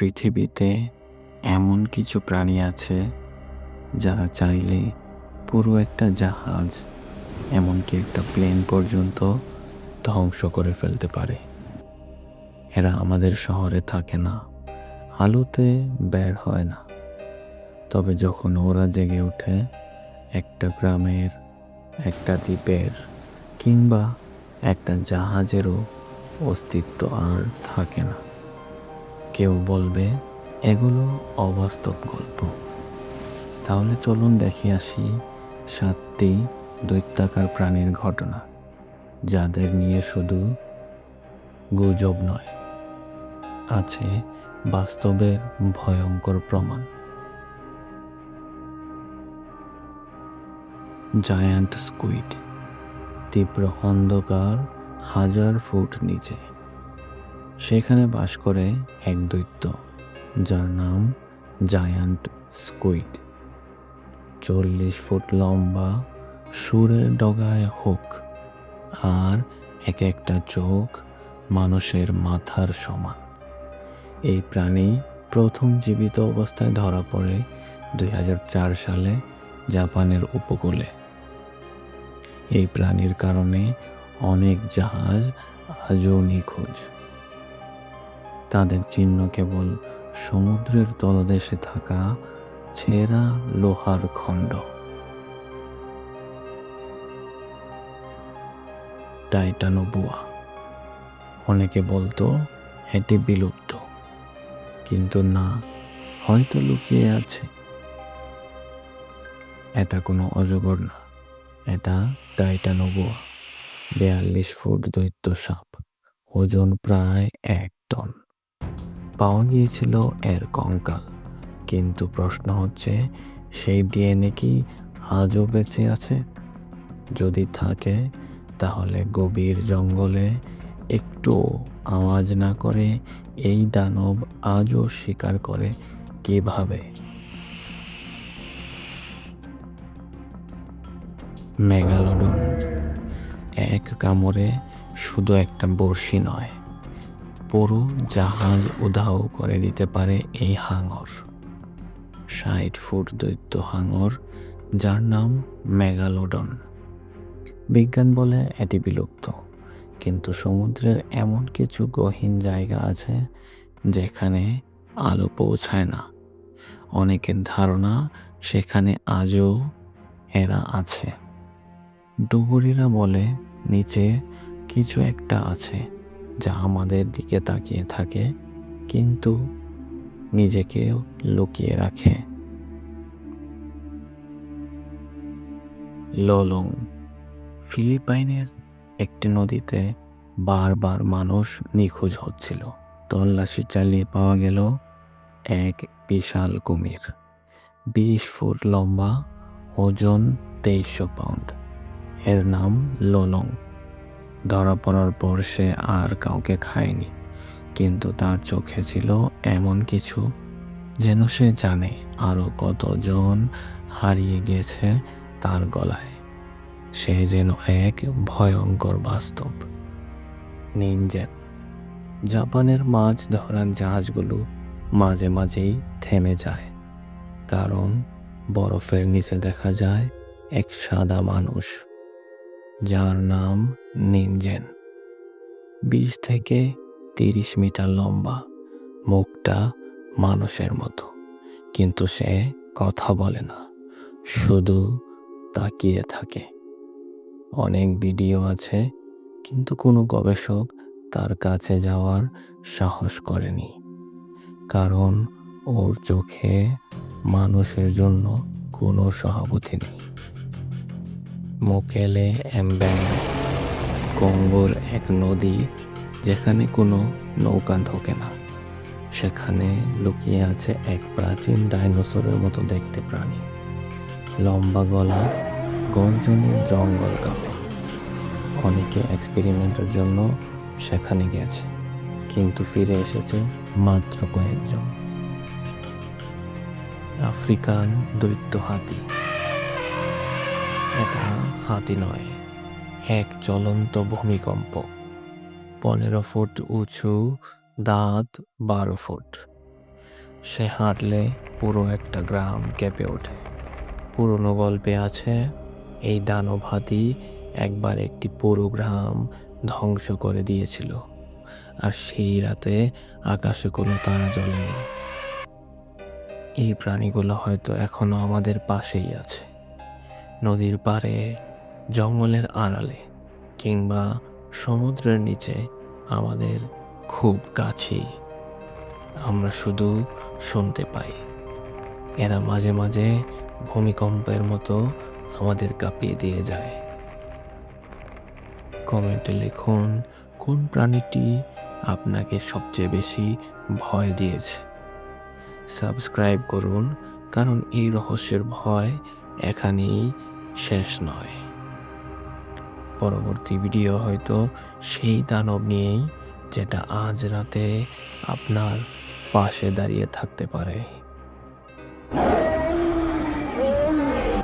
পৃথিবীতে এমন কিছু প্রাণী আছে যারা চাইলে পুরো একটা জাহাজ, এমনকি একটা প্লেন পর্যন্ত ধ্বংস করে ফেলতে পারে। এরা আমাদের শহরে থাকে না, আলোতে বের হয় না। তবে যখন ওরা জেগে ওঠে একটা গ্রামের, একটা দ্বীপের কিংবা একটা জাহাজেরও অস্তিত্ব আর থাকে না। কেউ বলবে, এগুলো অবাস্তব গল্প। তাহলে চলুন দেখে আসি সাতটি দৈত্যাকার প্রাণীর ঘটনা, যাদের নিয়ে শুধু গুজব নয়, আছে বাস্তবের ভয়ঙ্কর প্রমাণ। জায়ান্ট স্কুইড, তীব্র অন্ধকার হাজার ফুট নিচে। সেখানে বাস করে এক দৈত্য, যার নাম জায়ান্ট স্কুইড। চল্লিশ ফুট লম্বা, সুরের ডগায় হোক, আর এক একটা চোখ মানুষের মাথার সমান। এই প্রাণী প্রথম জীবিত অবস্থায় ধরা পড়ে দুই হাজার চার সালে জাপানের উপকূলে। এই প্রাণীর কারণে অনেক জাহাজ আজও নিখোঁজ। তাদের চিহ্ন কেবল সমুদ্রের তলদেশে থাকা ছেঁড়া লোহার খণ্ড। টাইটানোবুয়া। অনেকে বলতো এটি বিলুপ্ত। কিন্তু না, হয়তো লুকিয়ে আছে। এটা কোনো অজগর না, এটা টাইটানোবুয়া। বিয়াল্লিশ ফুট দৈত্য সাপ, ওজন প্রায় এক টন। পাওয়া গিয়েছিল এর কঙ্কাল। কিন্তু প্রশ্ন হচ্ছে, সেই ডিএনএ কি আজও বেঁচে আছে? যদি থাকে, তাহলে গভীর জঙ্গলে একটু আওয়াজ না করে এই দানব আজও শিকার করে কীভাবে? মেগালোডন, এক কামড়ে শুধু একটা বড়শি নয়। পুরো জাহাজ উধাও করে দিতে পারে এই হাঙর। ষাট ফুট দৈত্য হাঙর, যার নাম মেগালোডন। বিজ্ঞান বলে এটি বিলুপ্ত, কিন্তু সমুদ্রের এমন কিছু গহীন জায়গা আছে যেখানে আলো পৌঁছায় না। অনেকের ধারণা সেখানে আজও এরা আছে। ডুবুরিরা বলে, নিচে কিছু একটা আছে। যা আমাদের দিকে তাকিয়ে থাকে, কিন্তু নিজেকেও লুকিয়ে রাখে। লোলং, ফিলিপাইনের একটি নদীতে বারবার মানুষ নিখোঁজ হচ্ছিল। তল্লাশি চালিয়ে পাওয়া গেল এক বিশাল কুমির, বিশ ফুট লম্বা, ওজন তেইশশো পাউন্ড। এর নাম লোলং। ধরা পড়ার পর সে আর কাউকে খায়নি। কিন্তু তার চোখে ছিল এমন কিছু যেন সে জানে আরও কতজন হারিয়ে গেছে তার গলায়। সে যেন এক ভয়ঙ্কর বাস্তব। নিনজেন জাপানের মাছ ধরার জাহাজগুলো মাঝে মাঝেই থেমে যায়। কারণ বরফের নিচে দেখা যায় এক সাদা মানুষ। যার নাম নিনজেন। বিশ থেকে তিরিশ মিটার লম্বা, মুখটা মানুষের মতো, কিন্তু সে কথা বলে না, শুধু তাকিয়ে থাকে। অনেক ভিডিও আছে, কিন্তু কোনো গবেষক তার কাছে যাওয়ার সাহস করেনি, কারণ ওর চোখে মানুষের জন্য কোনো সহাবুতি নেই। মোকেলে এমব্যাঙ্গে কঙ্গোর এক নদী যেখানে কোনো নৌকা ঢোকে না। সেখানে লুকিয়ে আছে এক প্রাচীন ডাইনোসরের মতো দেখতে প্রাণী। লম্বা গলা গর্জনের জঙ্গল কাঁপে। অনেকে এক্সপেরিমেন্টের জন্য সেখানে গেছে, কিন্তু ফিরে এসেছে মাত্র কয়েকজন। আফ্রিকান দৈত্য হাতি। এটা হাতি নয়, এক চলন্ত ভূমিকম্প। পনেরো ফুট উঁচু, দাঁত বারো ফুট। সে হাঁটলে পুরো একটা গ্রাম কেঁপে ওঠে। পুরনো গল্পে আছে, এই দানব হাতি একবার একটি পুরো গ্রাম ধ্বংস করে দিয়েছিল, আর সেই রাতে আকাশে কোনো তারা জ্বলেনি। এই প্রাণীগুলো হয়তো এখনও আমাদের পাশেই আছে। নদীর পাড়ে, জঙ্গলের আড়ালে কিংবা সমুদ্রের নিচে আমাদের খুব কাছেই। আমরা শুধু শুনতে পাই। এরা মাঝে মাঝে ভূমিকম্পের মতো আমাদের কাঁপিয়ে দিয়ে যায়। কমেন্টে লিখুন, কোন প্রাণীটি আপনাকে সবচেয়ে বেশি ভয় দিয়েছে? সাবস্ক্রাইব করুন, কারণ এই রহস্যের ভয় এখানেই শেষ নয়। পরবর্তী ভিডিও হয়তো সেই দানব নিয়েই যেটা আজ রাতে আপনার পাশে দাঁড়িয়ে থাকতে পারে।